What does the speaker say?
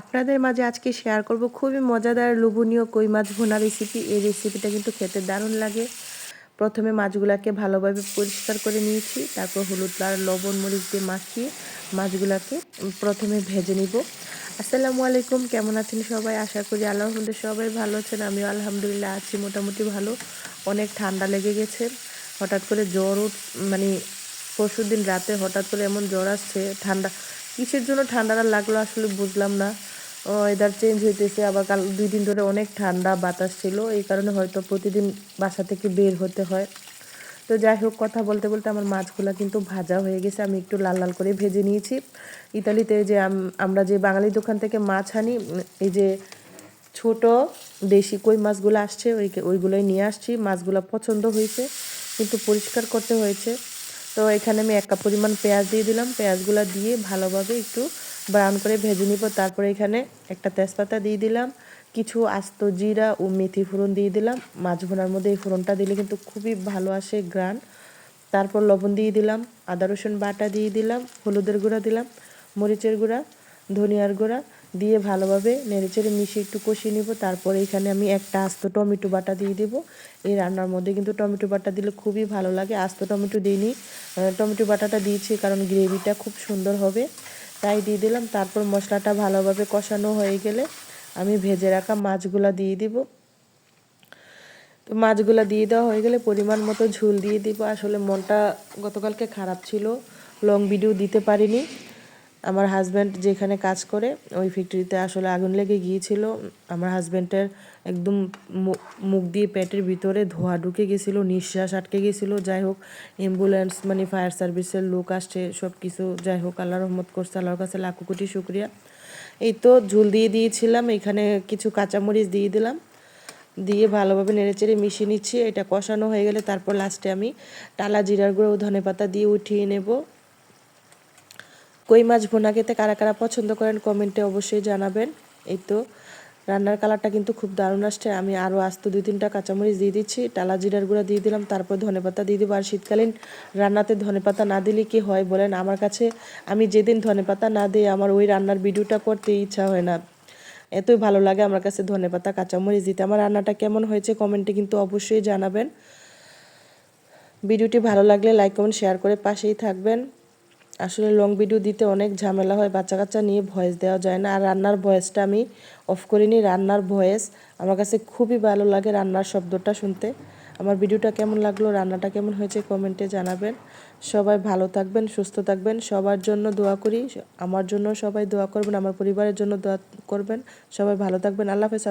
আপনাদের মাঝে আজকে শেয়ার করব খুবই মজাদার লোভনীয় কই মাছ ভোনা রেসিপি এই রেসিপিটা কিন্তু খেতে দারুণ লাগে। প্রথমে মাছগুলাকে ভালোভাবে পরিষ্কার করে নিয়েছি, তারপর হলুদ আর লবণ মরিচ দিয়ে মাখিয়ে মাছগুলাকে প্রথমে ভেজে নিব। আসসালামু আলাইকুম, কেমন আছেন সবাই? আশা করি আলহামদুলিল্লাহ সবাই ভালো আছেন, আমিও আলহামদুলিল্লাহ আছি, মোটামুটি ভালো। অনেক ঠান্ডা লেগে গেছে। হঠাৎ করে জ্বর মানে পরশু দিন রাতে হঠাৎ করে এমন জ্বর আসছে, ঠান্ডা কিসের জন্য ঠান্ডাটা লাগল আসলে বুঝলাম না। ওয়েদার চেঞ্জ হইতেছে, আবার কাল দুই দিন ধরে অনেক ঠান্ডা, বাতাস ছিল, এই কারণে হয়তো প্রতিদিন বাসা থেকে বের হতে হয়। তো যাই হোক, কথা বলতে বলতে আমার মাছগুলো কিন্তু ভাজা হয়ে গেছে, আমি একটু লাল লাল করে ভেজে নিয়েছি। ইতালিতে যে আমরা যে বাঙালি দোকান থেকে মাছ আনি, এই যে ছোট দেশি কই মাছগুলো আসছে, ওই ওইগুলোই নিয়ে আসছি, মাছগুলো পছন্দ হয়েছে, কিন্তু পরিষ্কার করতে হয়েছে। তো এখানে আমি এক কাপ পরিমাণ পেঁয়াজ দিয়ে দিলাম। পেঁয়াজগুলো দিয়ে ভালোভাবে একটু ব্রাউন করে ভেজে নিব। তারপরে এখানে একটা তেজপাতা দিয়ে দিলাম। কিছু আস্ত জিরা ও মেথি ফোড়ন দিয়ে দিলাম। মাছ ভোনার মধ্যে এই ফোড়নটা দিলে কিন্তু খুবই ভালো আসে গ্রান তারপর লবণ দিয়ে দিলাম। আদা রসুন বাটা দিয়ে দিলাম। হলুদের গুঁড়া দিলাম। মরিচের গুঁড়া, ধনিয়ার গুঁড়া দিয়ে ভালোভাবে নেড়েচেড়ে মিশিয়ে একটু কষিয়ে নিব। তারপরে এখানে আমি একটা আস্ত টমেটো বাটা দিয়ে দেব। এই রান্নার মধ্যে কিন্তু টমেটো বাটা দিলে খুবই ভালো লাগে। আস্ত টমেটো দিইনি। টমেটো বাটাটা দিয়েছি কারণ গ্রেভিটা খুব সুন্দর হবে। তাই দিয়ে দিলাম। তারপর মশলাটা ভালোভাবে কষানো হয়ে গেলে আমি ভেজে রাখা মাছগুলা দিয়ে দিব। তো মাছগুলো দিয়ে দেওয়া হয়ে গেলে পরিমাণ মতো ঝুল দিয়ে দিব। আসলে মনটা গতকালকে খারাপ ছিল। লং ভিডিও দিতে পারিনি। আমার হাজব্যান্ড যেখানে কাজ করে, ওই ফ্যাক্টরিতে আসলে আগুন লেগে গিয়েছিল। আমার হাজব্যান্ডের একদম মুখ দিয়ে পেটের ভিতরে ধোয়া ঢুকে গেছিল নিঃশ্বাস আটকে গেছিল যাই হোক অ্যাম্বুলেন্স মানে ফায়ার সার্ভিসের লোক আসছে সব কিছু যাই হোক আল্লাহ রহমত করছে, আল্লাহর কাছে লাখো কোটি শুক্রিয়া। এই তো ঝুল দিয়ে দিয়েছিলাম, এখানে কিছু কাঁচামরিচ দিয়ে দিলাম। দিয়ে ভালোভাবে নেড়েচেড়ে মিশিয়ে নিচ্ছি, এটা কষানো হয়ে গেলে তারপর লাস্টে আমি টালা, জিরার গুঁড়ো ধনে পাতা দিয়ে উঠিয়ে নেব। কই মাছ ভোনা খেতে কারা কারা পছন্দ করেন কমেন্টে অবশ্যই জানাবেন। এই তো, রান্নার কালারটা কিন্তু খুব দারুণ আসছে। আমি আরও আস্ত দুই তিনটা কাঁচামরিচ দিয়ে দিচ্ছি, টালা জিরার গুঁড়া দিয়ে দিলাম, তারপর ধনে পাতা দিয়ে দেবো। আর শীতকালীন রান্নাতে ধনে পাতা না দিলে কি হয় বলেন? আমার কাছে, আমি যেদিন ধনে পাতা না দিই আমার ওই রান্নার ভিডিওটা করতে ইচ্ছা হয় না। এতই ভালো লাগে আমার কাছে ধনে পাতা, কাঁচামরিচ দিতে। আমার রান্নাটা কেমন হয়েছে কমেন্টে কিন্তু অবশ্যই জানাবেন। ভিডিওটি ভালো লাগলে লাইক, কমেন্ট, শেয়ার করে পাশেই থাকবেন। আসলে লং ভিডিও দিতে অনেক ঝামেলা হয় বাচ্চা কাচ্চা নিয়ে ভয়েস দেওয়া যায় না। আর রান্নার ভয়েসটা আমি অফ করিনি, রান্নার ভয়েস আমার কাছে খুবই ভালো লাগে রান্নার শব্দটা শুনতে। আমার ভিডিওটা কেমন লাগল, রান্নাটা কেমন হয়েছে কমেন্টে জানাবেন। সবাই ভালো থাকবেন, সুস্থ থাকবেন, সবার জন্য দোয়া করি, আমার জন্য সবাই দোয়া করবেন, আমার পরিবারের জন্য দোয়া করবেন, সবাই ভালো থাকবেন, আল্লাহ হাফেজ।